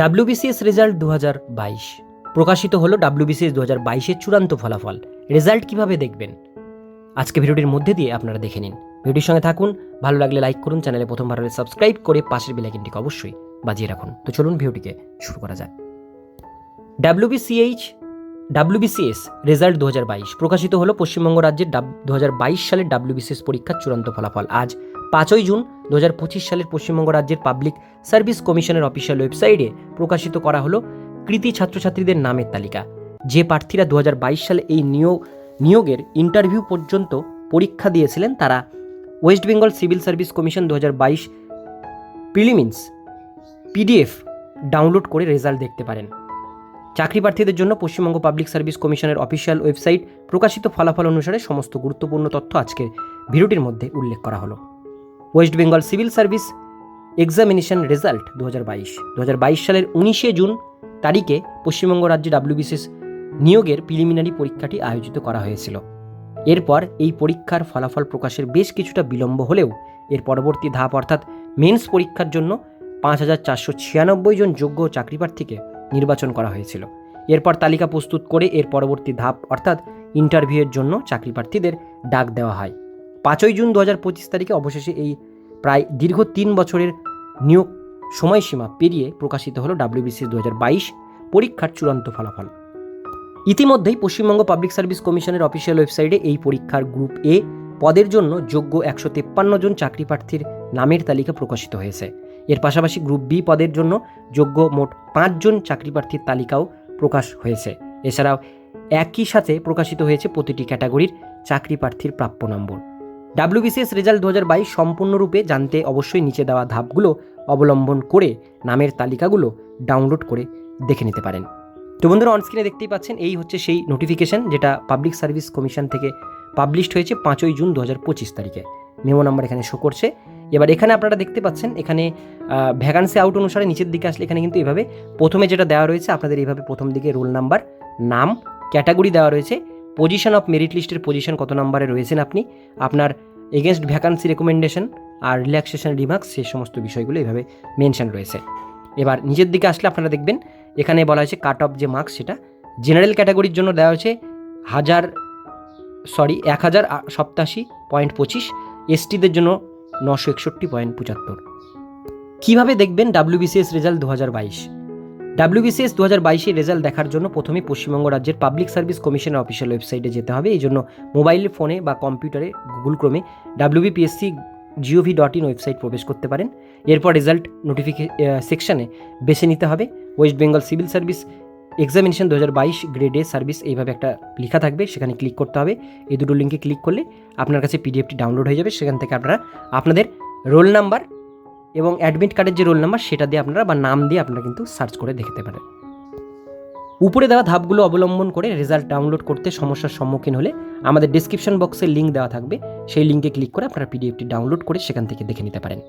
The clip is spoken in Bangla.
ডাব্লিউবিসিএস রেজাল্ট দু প্রকাশিত হলো ডাব্লিউবিসিএস দু হাজার বাইশের চূড়ান্ত ফলাফল। রেজাল্ট কীভাবে দেখবেন? আজকে ভিডিওটির মধ্যে দিয়ে আপনারা দেখে নিন। ভিডিওর সঙ্গে থাকুন, ভালো লাগলে লাইক করুন, চ্যানেলে প্রথমবার সাবস্ক্রাইব করে পাশের বেলাইকিনটিকে অবশ্যই বাজিয়ে রাখুন। তো চলুন ভিডিওটিকে শুরু করা যাক। ডাব্লিউবিসিএইচ ডাব্লিউবিসিএস রেজাল্ট দু হাজার বাইশ। প্রকাশিত হলো পশ্চিমবঙ্গ রাজ্যের দু হাজার বাইশ সালের ডাব্লিউবিসিএস পরীক্ষার চূড়ান্ত ফলাফল। আজ পাঁচই জুন দু হাজার পঁচিশ সালের পশ্চিমবঙ্গ রাজ্যের পাবলিক সার্ভিস কমিশনের অফিসিয়াল ওয়েবসাইটে প্রকাশিত করা হলো কৃতি ছাত্রছাত্রীদের নামের তালিকা। যে প্রার্থীরা দু হাজার বাইশ সালে এই নিয়োগ নিয়োগের ইন্টারভিউ পর্যন্ত পরীক্ষা দিয়েছিলেন তারা West Bengal civil service commission দু হাজার বাইশ প্রিলিমিনস পিডিএফ ডাউনলোড করে রেজাল্ট দেখতে পারেন। চাকরি প্রার্থীদের জন্য পশ্চিমবঙ্গ পাবলিক সার্ভিস কমিশনের অফিসিয়াল ওয়েবসাইট প্রকাশিত ফলাফল অনুসারে সমস্ত গুরুত্বপূর্ণ তথ্য আজকের ভিডিওটির মধ্যে উল্লেখ করা হলো। West Bengal civil service examination result দু হাজার বাইশ সালের উনিশে জুন তারিখে পশ্চিমবঙ্গ রাজ্যে ডাব্লিউবিসিএস নিয়োগের প্রিলিমিনারি পরীক্ষাটি আয়োজিত করা হয়েছিল। এরপর এই পরীক্ষার ফলাফল প্রকাশের বেশ কিছুটা বিলম্ব হলেও এর পরবর্তী ধাপ অর্থাৎ মেন্স পরীক্ষার জন্য পাঁচ হাজার চারশো ছিয়ানব্বই জন যোগ্য চাকরি প্রার্থীকে নির্বাচন করা হয়েছিল। এরপর তালিকা প্রস্তুত করে এর পরবর্তী ধাপ অর্থাৎ ইন্টারভিউয়ের জন্য চাকরি প্রার্থীদের ডাক দেওয়া হয়। পাঁচই জুন দু হাজার পঁচিশ তারিখে অবশেষে এই প্রায় দীর্ঘ তিন বছরের নিয়োগ সময়সীমা পেরিয়ে প্রকাশিত হলো ডাব্লিউবিসি দু হাজার বাইশ পরীক্ষার চূড়ান্ত ফলাফল। ইতিমধ্যেই পশ্চিমবঙ্গ পাবলিক সার্ভিস কমিশনের অফিসিয়াল ওয়েবসাইটে এই পরীক্ষার গ্রুপ এ পদের জন্য যোগ্য একশো তেপ্পান্ন জন চাকরি প্রার্থীর নামের তালিকা প্রকাশিত হয়েছে। এর পাশাপাশি গ্রুপ বি পদের জন্য যোগ্য মোট পাঁচজন চাকরি প্রার্থীর তালিকাও প্রকাশ হয়েছে। এছাড়াও একই সাথে প্রকাশিত হয়েছে প্রতিটি ক্যাটাগরির চাকরি প্রার্থীর প্রাপ্য নম্বর। ডাব্লিউবিসিএস রেজাল্ট দু হাজার বাইশ সম্পূর্ণরূপে জানতে অবশ্যই নিচে দেওয়া ধাপগুলো অবলম্বন করে নামের তালিকাগুলো ডাউনলোড করে দেখে নিতে পারেন। তো বন্ধুরা অনস্ক্রিনে দেখতেই পাচ্ছেন, এই হচ্ছে সেই নোটিফিকেশন যেটা পাবলিক সার্ভিস কমিশন থেকে পাবলিশড হয়েছে পাঁচই জুন দু হাজার পঁচিশ তারিখে। মেমো নাম্বার এখানে শো করছে। এবার এখানে আপনারা দেখতে পাচ্ছেন, এখানে ভ্যাকান্সি আউট অনুসারে নিচের দিকে আসলে এখানে কিন্তু এভাবে প্রথমে যেটা দেওয়া রয়েছে, আপনাদের এইভাবে প্রথম দিকে রোল নাম্বার নাম ক্যাটাগরি দেওয়া রয়েছে পজিশন অফ মেরিট লিস্টের পজিশন কত নম্বরে রয়েছেন আপনি, আপনার এগেনস্ট ভ্যাকান্সি রেকমেন্ডেশন আর রিল্যাক্সেশন রিমার্কস সেই সমস্ত বিষয়গুলো এভাবে মেনশন রয়েছে। এবার নিচের দিকে আসলে আপনারা দেখবেন, এখানে বলা হয়েছে কাট অফ যে মার্কস সেটা জেনারেল ক্যাটাগরির জন্য দেওয়া হয়েছে হাজার সরি এক হাজার সপ্তাশি পয়েন্ট পঁচিশ এসটিদের জন্য নশো একষট্টি পয়েন্ট পঁচাত্তর। কীভাবে দেখবেন ডাব্লিউবিসিএস রেজাল্ট দু হাজার বাইশ? ডাব্লিউবিসিএস দু হাজার বাইশের রেজাল্ট দেখার জন্য প্রথমে পশ্চিমবঙ্গ রাজ্যের পাবলিক সার্ভিস কমিশনের অফিসিয়াল ওয়েবসাইটে যেতে হবে। এই জন্য মোবাইল ফোনে বা কম্পিউটারে গুগল ক্রমে WBPSC GOV dot in website প্রবেশ করতে পারেন। এরপর রেজাল্ট নোটিফিকে সেকশানে বেছে নিতে হবে। West Bengal civil service examination দু হাজার বাইশ গ্রেড এ সার্ভিস এইভাবে একটা লেখা থাকবে, সেখানে ক্লিক করতে হবে। এই দুটো লিঙ্কে ক্লিক করলে আপনার কাছে পিডিএফটি ডাউনলোড হয়ে যাবে। সেখান থেকে আপনারা আপনাদের রোল নাম্বার এবং অ্যাডমিট কার্ডের যে রোল নাম্বার সেটা দিয়ে আপনারা বা নাম দিয়ে আপনারা কিন্তু সার্চ করে দেখতে পারেন। উপরে দেওয়া ধাপগুলো অবলম্বন করে রেজাল্ট ডাউনলোড করতে সমস্যার সম্মুখীন হলে আমাদের ডিসক্রিপশন বক্সে লিঙ্ক দেওয়া থাকবে। সেই লিঙ্কে ক্লিক করে আপনারা পিডিএফটি ডাউনলোড করে সেখান থেকে দেখে নিতে পারেন।